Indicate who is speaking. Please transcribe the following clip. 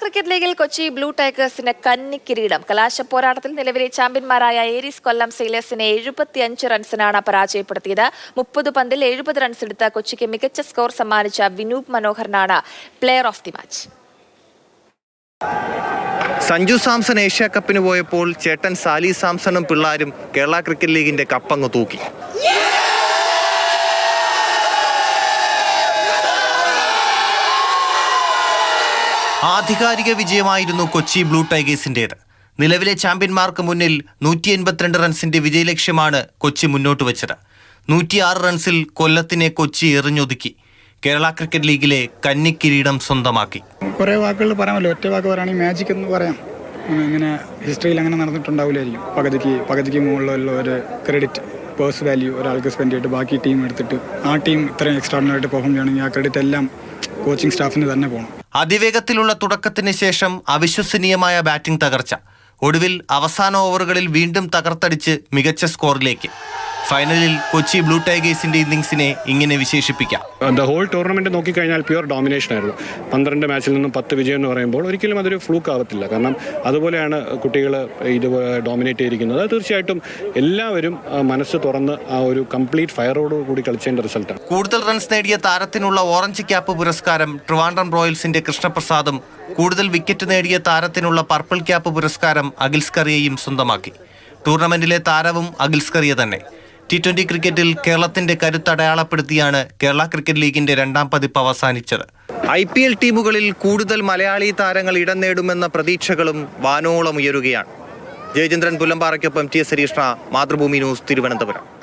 Speaker 1: Cricket ലീഗിൽ Kochi blue ടൈഗേഴ്സിന് കന്നി കിരീടം കലാശ പോരാട്ടത്തിൽ നിലവിലെ ചാമ്പ്യന്മാരായ ഏരീസ് കൊല്ലം സെയിലേഴ്സിനെ എഴുപത്തിയഞ്ച് റൺസിനാണ് പരാജയപ്പെടുത്തിയത്. മുപ്പത് പന്തിൽ എഴുപത് റൺസ് എടുത്ത കൊച്ചിക്ക് മികച്ച സ്കോർ സമ്മാനിച്ച Vinoop മനോഹറിനാണ് player of the match
Speaker 2: Sanju Samson Asia കപ്പിന് പോയപ്പോൾ ചേട്ടൻ സാലി സാംസണും പിള്ളാരും കേരള ക്രിക്കറ്റ് ലീഗിന്റെ കപ്പങ്ങ് തൂക്കി. ആധികാരിക വിജയമായിരുന്നു കൊച്ചി ബ്ലൂ ടൈഗേഴ്സിന്റേത്. നിലവിലെ ചാമ്പ്യന്മാർക്ക് മുന്നിൽ നൂറ്റി എൺപത്തിരണ്ട് റൺസിന്റെ വിജയലക്ഷ്യമാണ് കൊച്ചി മുന്നോട്ട് വെച്ചത്. നൂറ്റിയാറ് റൺസിൽ കൊല്ലത്തിനെ കൊച്ചി എറിഞ്ഞൊതുക്കി. കേരള ക്രിക്കറ്റ് ലീഗിലെ കന്നിക്കിരീടം സ്വന്തമാക്കി.
Speaker 3: കുറേ വാക്കുകൾ പറയാമല്ലോ. ഒറ്റ വാക്ക് പറയുകയാണെങ്കിൽ മാജിക് എന്ന് പറയാം. ഇങ്ങനെ ഹിസ്റ്ററിയിൽ അങ്ങനെ നടന്നിട്ടുണ്ടാവില്ലായിരിക്കും. പകുതിക്ക് പകുതിക്ക് മുകളിലുള്ള ഒരു ക്രെഡിറ്റ് പേഴ്സ് വാല്യൂ ഒരാൾക്ക് സ്പെൻഡ് ചെയ്തിട്ട് ബാക്കി ടീം എടുത്തിട്ട് ആ ടീം ഇത്രയും എക്സ്ട്രാഡിനറി ആയിട്ട് പെർഫോം ചെയ്യണമെങ്കിൽ ആ ക്രെഡിറ്റ് എല്ലാം കോച്ചിങ് സ്റ്റാഫിന് തന്നെ പോകണം
Speaker 2: അതിവേഗത്തിലുള്ള തുടക്കത്തിന് ശേഷം അവിശ്വസനീയമായ ബാറ്റിംഗ് തകർച്ച. ഒടുവിൽ അവസാന ഓവറുകളിൽ വീണ്ടും തകർത്തടിച്ച് മികച്ച സ്കോറിലേക്ക്. ഫൈനലിൽ കൊച്ചി ബ്ലൂ ടൈഗേഴ്സിന്റെ ഇന്നിംഗ്സിനെ ഇങ്ങനെ വിശേഷിപ്പിക്കാം.
Speaker 4: ദ ഹോൾ ടൂർണമെന്റ് നോക്കിക്കഴിഞ്ഞാൽ പ്യുവർ ഡോമിനേഷൻ ആയിരുന്നു. പന്ത്രണ്ട് മാച്ചിൽ നിന്നും പത്ത് വിജയം എന്ന് പറയുമ്പോൾ ഒരിക്കലും അതൊരു ഫ്ലൂക്ക് ആവത്തില്ല. കാരണം അതുപോലെയാണ് കുട്ടികൾ ഇത് ഡോമിനേറ്റ് ചെയ്തിരിക്കുന്നത്. തീർച്ചയായിട്ടും എല്ലാവരും മനസ്സ് തുറന്ന് ആ ഒരു കംപ്ലീറ്റ് ഫയറോട് കൂടി കളിച്ചതിന്റെ റിസൾട്ടാണ്
Speaker 2: കൂടുതൽ റൺസ് നേടിയ താരത്തിനുള്ള ഓറഞ്ച് ക്യാപ്പ് പുരസ്കാരം ട്രിവാൻഡ്രം റോയൽസിന്റെ കൃഷ്ണപ്രസാദും കൂടുതൽ വിക്കറ്റ് നേടിയ താരത്തിനുള്ള പർപ്പിൾ ക്യാപ്പ് പുരസ്കാരം അഖിൽസ്കറിയയും സ്വന്തമാക്കി. ടൂർണമെന്റിലെ താരവും അഖിൽസ്കറിയ തന്നെ. ടി ട്വന്റി ക്രിക്കറ്റിൽ കേരളത്തിന്റെ കരുത്തടയാളപ്പെടുത്തിയാണ് കേരള ക്രിക്കറ്റ് ലീഗിന്റെ രണ്ടാം പതിപ്പ് അവസാനിച്ചത്. ഐ പി എൽ ടീമുകളിൽ കൂടുതൽ മലയാളി താരങ്ങൾ ഇടം നേടുമെന്ന പ്രതീക്ഷകളും വാനോളം ഉയരുകയാണ്. ജയചന്ദ്രൻ പുലമ്പാറയ്ക്കൊപ്പം ടി എസ് ഹരീഷ്ണ മാതൃഭൂമി ന്യൂസ് തിരുവനന്തപുരം.